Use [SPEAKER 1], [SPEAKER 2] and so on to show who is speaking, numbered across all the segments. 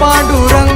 [SPEAKER 1] Panduranga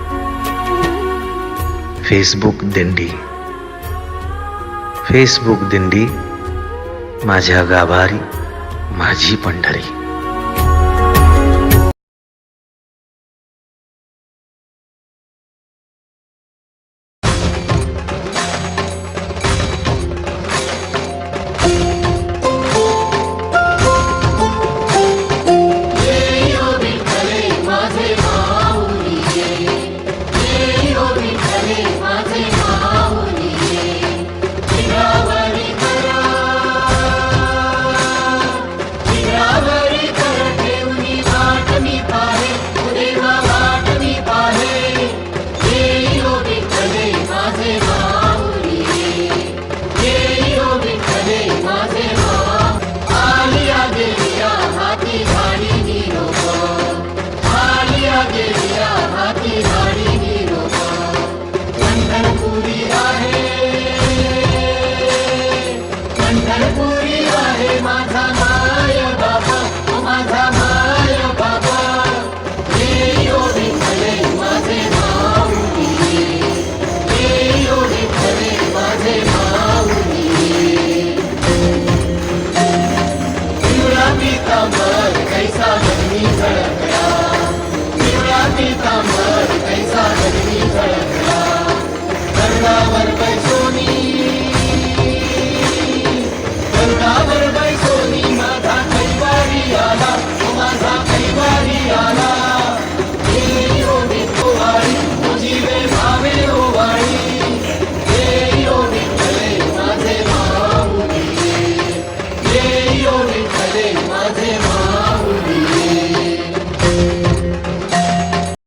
[SPEAKER 1] Facebook दिंडी. Facebook दिंडी माझ्या गाभारी माझी पंढरी.